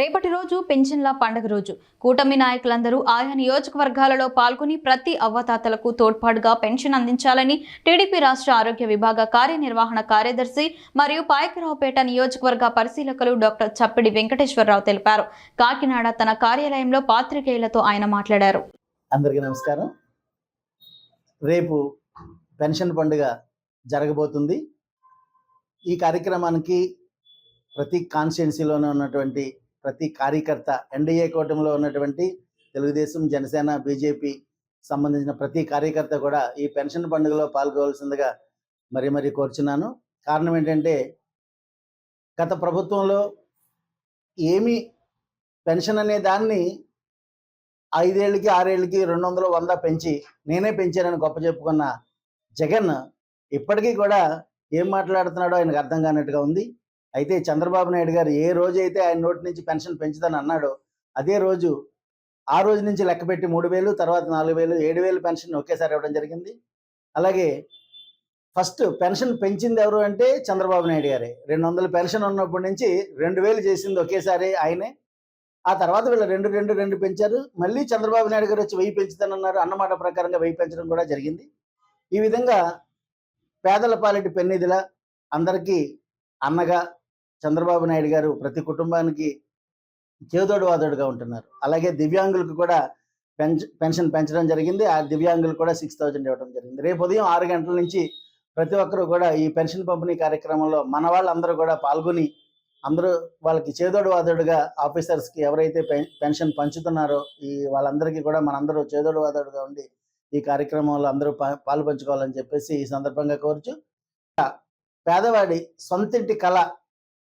రేపటి రోజు పెన్షన్ల పండుగ రోజు. కూటమి నాయకులందరూ ఆయా నియోజకవర్గాలలో పాల్గొని ప్రతి అవ్వతాతలకు తోడ్పాటుగా పెన్షన్ అందించాలని టీడీపీ రాష్ట్ర ఆరోగ్య విభాగ కార్యనిర్వహణ కార్యదర్శి మరియు పాయకరావుపేట నియోజకవర్గ పరిశీలకులు డాక్టర్ చప్పిడి వెంకటేశ్వరరావు తెలిపారు. కాకినాడ తన కార్యాలయంలో పాత్రికేయులతో ఆయన మాట్లాడారు. అందరికీ నమస్కారం. రేపు పెన్షన్ పండుగ జరగబోతుంది. ఈ కార్యక్రమానికి ప్రతి కాన్స్టిట్యున్సీలోనే ఉన్నటువంటి ప్రతి కార్యకర్త ఎన్డీఏ కూటమిలో ఉన్నటువంటి తెలుగుదేశం జనసేన బీజేపీ సంబంధించిన ప్రతి కార్యకర్త కూడా ఈ పెన్షన్ పండుగలో పాల్గొవలసిందిగా మరీ మరీ కోరుచున్నాను. కారణం ఏంటంటే గత ప్రభుత్వంలో ఏమి పెన్షన్ అనే దాన్ని ఐదేళ్ళకి ఆరేళ్ళకి రెండు వందలు వంద పెంచి నేనే పెంచానని గొప్ప చెప్పుకున్న జగన్ ఇప్పటికీ కూడా ఏం మాట్లాడుతున్నాడో ఆయనకు అర్థం కానట్టుగా ఉంది. అయితే చంద్రబాబు నాయుడు గారు ఏ రోజు అయితే ఆయన నోటి నుంచి పెన్షన్ పెంచుదని అన్నాడో అదే రోజు ఆ రోజు నుంచి లెక్క పెట్టి మూడు వేలు తర్వాత నాలుగు వేలు ఏడు వేలు పెన్షన్ ఒకేసారి ఇవ్వడం జరిగింది. అలాగే ఫస్ట్ పెన్షన్ పెంచింది ఎవరు అంటే చంద్రబాబు నాయుడు గారే. రెండు వందల పెన్షన్ ఉన్నప్పటి నుంచి రెండు వేలు చేసింది ఒకేసారి ఆయనే. ఆ తర్వాత వీళ్ళు రెండు రెండు రెండు పెంచారు. మళ్ళీ చంద్రబాబు నాయుడు గారు వచ్చి వెయ్యి పెంచుతానన్నారు అన్నమాట ప్రకారంగా వెయ్యి పెంచడం కూడా జరిగింది. ఈ విధంగా పేదల పాలిటి పెన్నిధిలా అందరికీ అన్నగా చంద్రబాబు నాయుడు గారు ప్రతి కుటుంబానికి చేదోడు వాదోడుగా ఉంటున్నారు. అలాగే దివ్యాంగులకు కూడా పెంచ పెన్షన్ పెంచడం జరిగింది. ఆ దివ్యాంగులు కూడా సిక్స్ థౌజండ్ ఇవ్వడం జరిగింది. రేపు ఉదయం ఆరు గంటల నుంచి ప్రతి ఒక్కరూ కూడా ఈ పెన్షన్ పంపిణీ కార్యక్రమంలో మన వాళ్ళందరూ కూడా పాల్గొని అందరూ వాళ్ళకి చేదోడు వాదోడుగా ఆఫీసర్స్కి ఎవరైతే పెన్- పెన్షన్ పంచుతున్నారో ఈ వాళ్ళందరికీ కూడా మనందరూ చేదోడు వాదోడుగా ఉండి ఈ కార్యక్రమంలో అందరూ పాలు పంచుకోవాలని చెప్పేసి ఈ సందర్భంగా కోరుచు పేదవాడి సొంతింటి కళ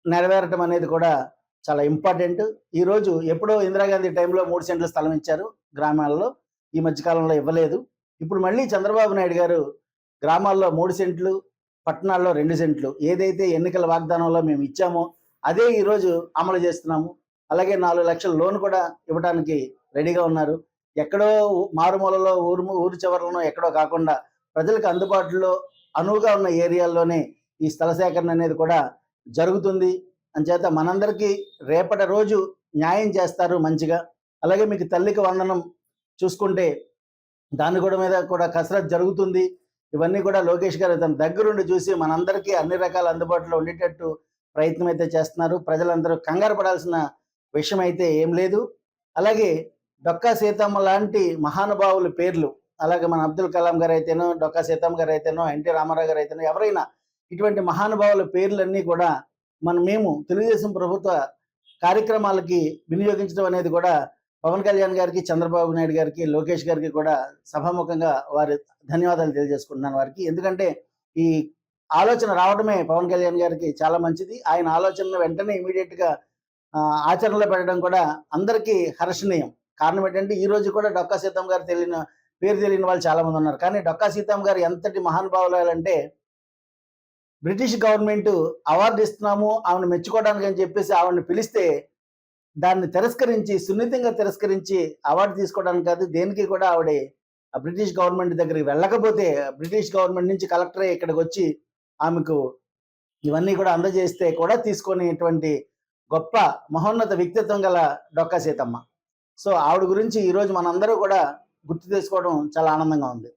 నెరవేరటం అనేది కూడా చాలా ఇంపార్టెంట్. ఈరోజు ఎప్పుడో ఇందిరాగాంధీ టైంలో మూడు సెంట్లు స్థలం ఇచ్చారు గ్రామాల్లో. ఈ మధ్యకాలంలో ఇవ్వలేదు. ఇప్పుడు మళ్ళీ చంద్రబాబు నాయుడు గారు గ్రామాల్లో మూడు సెంట్లు పట్టణాల్లో రెండు సెంట్లు ఏదైతే ఎన్నికల వాగ్దానంలో మేము ఇచ్చామో అదే ఈరోజు అమలు చేస్తున్నాము. అలాగే నాలుగు లక్షల లోన్ కూడా ఇవ్వడానికి రెడీగా ఉన్నారు. ఎక్కడో మారుమూలలో ఊరు ఊరు చివరలో ఎక్కడో కాకుండా ప్రజలకు అందుబాటులో అనువుగా ఉన్న ఏరియాల్లోనే ఈ స్థల సేకరణ అనేది కూడా జరుగుతుంది. అంచేత మనందరికీ రేపటి రోజు న్యాయం చేస్తారు మంచిగా. అలాగే మీకు తల్లికి వందనం చూసుకుంటే దాని కూడా మీద కూడా కసరత్ జరుగుతుంది. ఇవన్నీ కూడా లోకేష్ గారు తన దగ్గరుండి చూసి మనందరికీ అన్ని రకాల అందుబాటులో ఉండేటట్టు ప్రయత్నం అయితే చేస్తున్నారు. ప్రజలందరూ కంగారు పడాల్సిన విషయం అయితే ఏం లేదు. అలాగే డొక్కా సీతమ్మ లాంటి మహానుభావుల పేర్లు అలాగే మన అబ్దుల్ కలాం గారు అయితేనో డొక్కా సీతమ్మ గారు అయితేనో ఎన్టీ రామారావు గారు అయితేనో ఎవరైనా ఇటువంటి మహానుభావుల పేర్లన్నీ కూడా మనం మేము తెలుగుదేశం ప్రభుత్వ కార్యక్రమాలకి వినియోగించడం అనేది కూడా పవన్ కళ్యాణ్ గారికి చంద్రబాబు నాయుడు గారికి లోకేష్ గారికి కూడా సభాముఖంగా వారి ధన్యవాదాలు తెలియజేసుకుంటున్నాను వారికి. ఎందుకంటే ఈ ఆలోచన రావడమే పవన్ కళ్యాణ్ గారికి చాలా మంచిది. ఆయన ఆలోచనను వెంటనే ఇమీడియట్గా ఆచరణలో పెట్టడం కూడా అందరికీ హర్షణీయం. కారణం ఏంటంటే ఈ రోజు కూడా డొక్కా సీతమ్మ గారు తెలియని పేరు తెలియని వాళ్ళు చాలామంది ఉన్నారు. కానీ డొక్కా సీతమ్మ గారు ఎంతటి మహానుభావులు అంటే బ్రిటిష్ గవర్నమెంట్ అవార్డు ఇస్తున్నాము ఆమెను మెచ్చుకోవడానికి అని చెప్పేసి ఆవిడని పిలిస్తే దాన్ని తిరస్కరించి సున్నితంగా తిరస్కరించి అవార్డు తీసుకోవడానికి కాదు దేనికి కూడా ఆవిడ ఆ బ్రిటిష్ గవర్నమెంట్ దగ్గరికి వెళ్ళకపోతే బ్రిటిష్ గవర్నమెంట్ నుంచి కలెక్టరే ఇక్కడికి వచ్చి ఆమెకు ఇవన్నీ కూడా అందజేస్తే కూడా తీసుకునేటువంటి గొప్ప మహోన్నత వ్యక్తిత్వం గల డొక్కా సీతమ్మ. సో ఆవిడ గురించి ఈరోజు మనందరూ కూడా గుర్తు తెచ్చుకోవడం చాలా ఆనందంగా ఉంది.